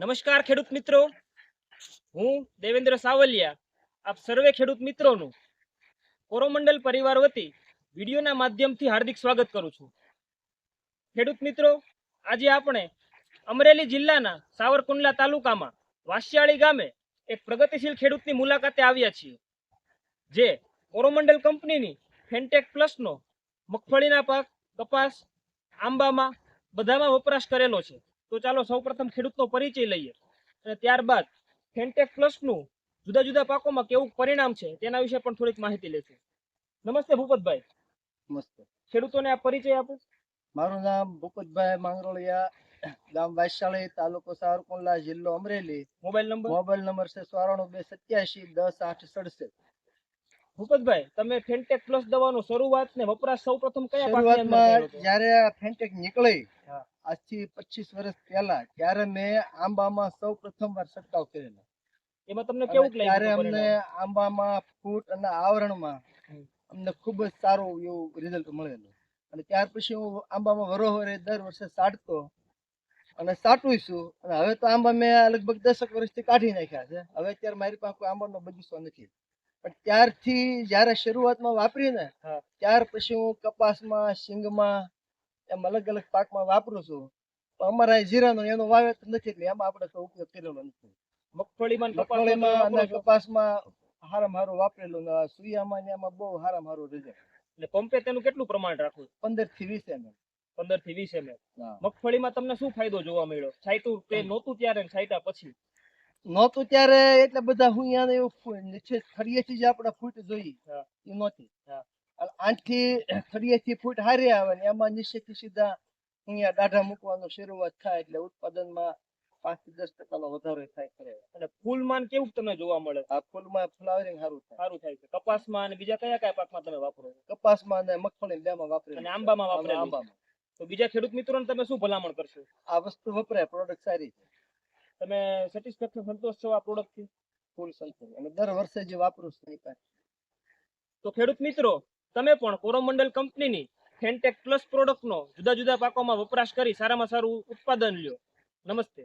નમસ્કાર, ખેડૂત મિત્રો. હું દેવેન્દ્ર સાવલિયા. આપ સર્વે ખેડૂત મિત્રોનું કોરોમંડલ પરિવાર વતી વિડીયોના માધ્યમથી હાર્દિક સ્વાગત કરું છું. ખેડૂત મિત્રો, આજે આપણે અમરેલી જિલ્લાના સાવરકુંડલા તાલુકામાં વાસિયાળી ગામે એક પ્રગતિશીલ ખેડૂતની મુલાકાતે આવ્યા છીએ. જે કોરોમંડલ કંપનીની ફેન્ટેક પ્લસનો મગફળીના પાક, કપાસ, આંબામાં બધામાં વપરાશ કરેલો છે. તો ચાલો સૌપ્રથમ ખેડૂતનો પરિચય લઈએ. અને ત્યારબાદ ફેન્ટેક પ્લસનું જુદા જુદા પાકોમાં કેવું પરિણામ છે તેના વિશે પણ થોડીક માહિતી લેશું. નમસ્તે ભૂપતભાઈ. નમસ્તે. ખેડૂતોને આ પરિચય આપો. મારું નામ ભૂપતભાઈ માંગરોળિયા ગામ વાયશાળી તાલુકો સાવરકુંડલા જિલ્લો Amreli. Mobile number? Mobile number છે ચોરાણું બે સત્યાસી દસ આઠ સડસઠ. ભૂપતભાઈ તમે ફેન્ટેક પ્લસ દવાનો શરૂઆત ને વપરાશ સૌ પ્રથમ કયા જયારે શરૂઆતમાં જ્યારે ફેન્ટેક નીકળી. આજથી પચીસ વર્ષ પહેલા ત્યારે મેં આંબામાં સૌ પ્રથમ વાર છંટકાવ કરેલો. એમાં તમને કેવું ત્યારે અમને આંબામાં ફૂટ અને આવરણમાં અમને ખૂબ જ સારું એવું રિઝલ્ટ મળેલું. અને ત્યાર પછી હું આંબામાં વરોવરે દર વર્ષે સાટતો અને સાટું છું. અને હવે તો આંબા મેં લગભગ દસક વર્ષથી કાઢી નાખ્યા છે. હવે અત્યારે મારી પાસે કોઈ આંબાનો બગીચો નથી. પણ ત્યારથી જ્યારે શરૂઆતમાં વાપરીને. ત્યાર પછી હું કપાસમાં શીંગમાં એમ અલગ અલગ પાકમાં વાપરું છું. પણ અમારા જીરાનો એનો વાવેતર નથી એટલે એમાં આપણે તો ઉપયોગ કરેલો નથી. મગફળીમાં મગફળીમાં અને કપાસમાં હારામાં હારું વાપરેલું ને સુયામાં ને એમાં બહુ હારામાં હારું રિઝલ્ટ એટલે પંપે તેનું કેટલું પ્રમાણ રાખવું? પંદરથી વીસ એમ પંદરથી વીસ એમ મગફળીમાં તમને શું ફાયદો જોવા મળ્યો? છાયતું તે નહોતું ત્યારે ને પછી? નહોતું ત્યારે એટલે બધા હું અહીંયા એવું નીચે થળિયેથી જ આપણે ફૂટ જોઈ એ નહોતી. આઠથી થળિયેથી ફૂટ હારી આવે ને એમાં નીચેથી સીધા અહીંયા દાઢા મૂકવાનું શરૂઆત થાય એટલે ઉત્પાદનમાં પાંચથી દસ ટકાનો વધારો થાય ખરે અને ફૂલમાં કેવું તમને જોવા મળે? આ ફૂલમાં ફ્લાવરિંગ સારું થાય. સારું થાય છે. કપાસમાં અને બીજા કયા કયા પાકમાં તમે વાપરો કપાસમાં અને મગફળી બેમાં વાપરે અને આંબામાં વાપરે આંબામાં. તો બીજા ખેડૂત મિત્રોને તમે શું ભલામણ કરશો? આ વસ્તુ વપરાય પ્રોડક્ટ સારી છે. તમે સેટિસ્ફેક્શન સંતોષ છો આ પ્રોડક્ટથી? ફૂલ સંતોષ. અને દર વર્ષે જે વાપરું છું તો ખેડૂત મિત્રો તમે પણ કોરોમંડલ કંપનીની ફેન્ટેક પ્લસ પ્રોડક્ટનો જુદા જુદા પાકોમાં વપરાશ કરી સારામાં સારું ઉત્પાદન લ્યો. નમસ્તે.